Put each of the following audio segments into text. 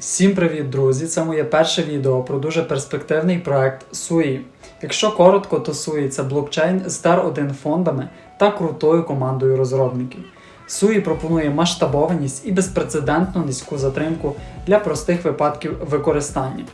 Всім привіт, друзі! Це моє перше відео про дуже перспективний проект SUI. Якщо коротко, то SUI – це блокчейн з тер 1 фондами та крутою командою розробників. SUI пропонує масштабованість і безпрецедентно низьку затримку для простих випадків використання.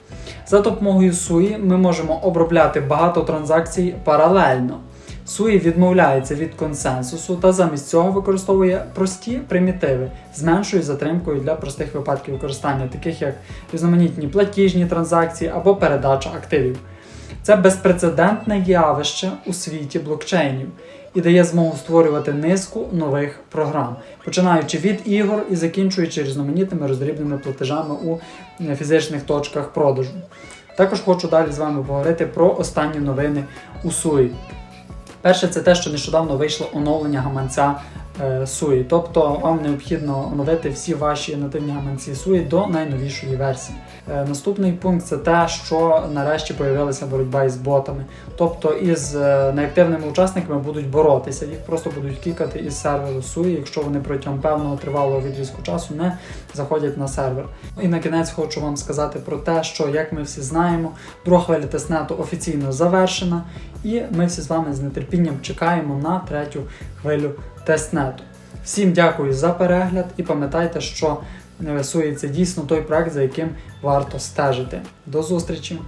За допомогою SUI ми можемо обробляти багато транзакцій паралельно. SUI відмовляється від консенсусу та замість цього використовує прості примітиви з меншою затримкою для простих випадків використання, таких як різноманітні платіжні транзакції або передача активів. Це безпрецедентне явище у світі блокчейнів і дає змогу створювати низку нових програм, починаючи від ігор і закінчуючи різноманітними роздрібними платежами у е, фізичних точках продажу. Також хочу далі з вами поговорити про останні новини у SUI. Перше, це те, що нещодавно вийшло оновлення гаманця SUI. Тобто вам необхідно оновити всі ваші нативні гаманці SUI до найновішої версії. Е, наступний пункт це те, що нарешті появилася боротьба із ботами. Тобто із е, неактивними учасниками будуть боротися, їх просто будуть кікати із серверу SUI, якщо вони протягом певного тривалого відрізку часу не заходять на сервер. І на кінець хочу вам сказати про те, що як ми всі знаємо, друга хвиля тестнету офіційно завершена, і ми всі з вами з нетерпінням чекаємо на третю хвилю тестнету. Всім дякую за перегляд і пам'ятайте, що SUI – це дійсно той проект, за яким варто стежити. До зустрічі!